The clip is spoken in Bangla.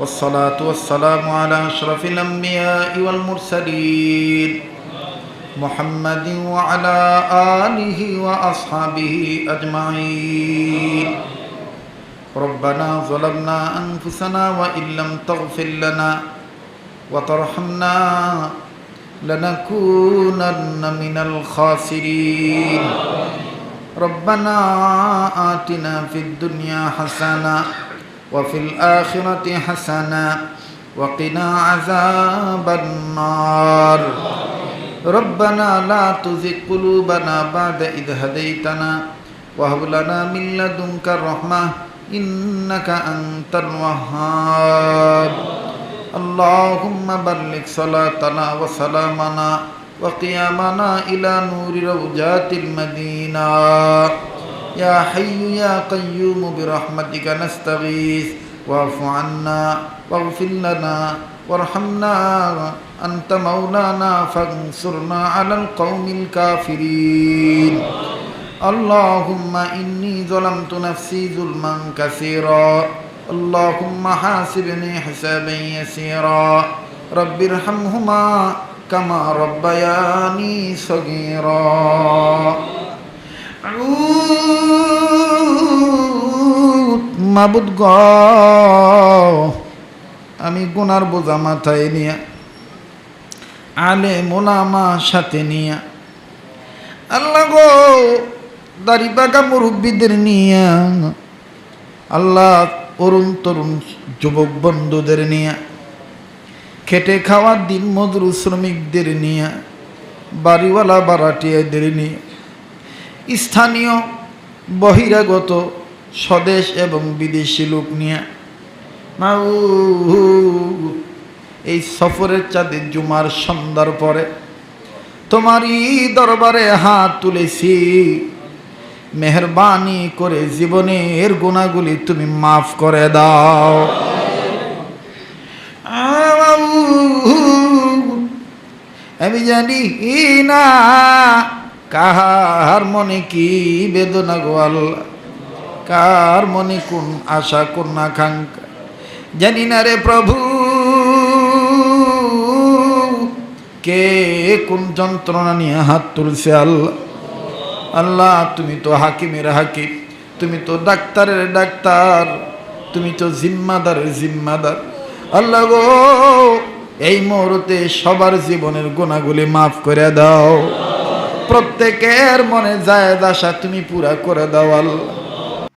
والصلاة والسلام على أشرف الأنبياء والمرسلين محمد وعلى آله وأصحابه أجمعين. ربنا ظلمنا أنفسنا وإن لم تغفر لنا وترحمنا لنكونن من الخاسرين. ربنا آتنا في الدنيا حسنة وفي الآخرة حسنة وقنا عذاب النار ربنا لا تزغ قلوبنا بعد إذ هديتنا وهب لنا من لدنك الرحمة إنك أنت الوهاب اللهم بلغ صلاتنا وسلامنا وقيامنا إلى نور روجات المدينة يا حي يا قيوم برحمتك نستغيث واعف عنا واغفر لنا وارحمنا أنت مولانا فانصرنا على القوم الكافرين. اللهم إني ظلمت نفسي ظلما كثيرا. اللهم حاسبني حسابا يسيرا. رب ارحمهما كما ربياني صغيرا. মাবুদ গ, আমি গুনার বোঝা মাথায় নিয়া আলে মোলামা সাথে নিয়া, আল্লাহ গো, দাড়ি বাগা মুরব্বীদের নিয়ে, আল্লাহ অরুণ তরুণ যুবক বন্ধুদের নিয়া, খেটে খাওয়া দিন মজুর শ্রমিকদের নিয়া, বাড়িওয়ালা বারাটিয়াদের নিয়ে, স্থানীয় বহিরাগত স্বদেশ এবং বিদেশি লোক নিয়ে। মাউ এই সফরের চাঁদে জুমার সন্ধ্যার পরে তোমারই দরবারে হাত তুলেছি। মেহরবানি করে জীবনের গুণাগুলি তুমি মাফ করে দাও। আমি জানি না কাহার মনে কি বেদনা গোয়াল কার মনে কোন আশা, কোন আকাঙ্ক্ষা? জানি না রে প্রভু, কে কোন যন্ত্রণা নিয়ে হাত তুলছে আল্লাহ? আল্লাহ, তুমি তো হাকিমের হাকিম, তুমি তো ডাক্তারের ডাক্তার, তুমি তো জিম্মাদারের জিম্মাদার। আল্লাহ গো, এই মুহূর্তে সবার জীবনের গুণাগুলি মাফ করে দাও। প্রত্যেকের মনে যায় আশা তুমি পুরা করে দাও আল্লাহ।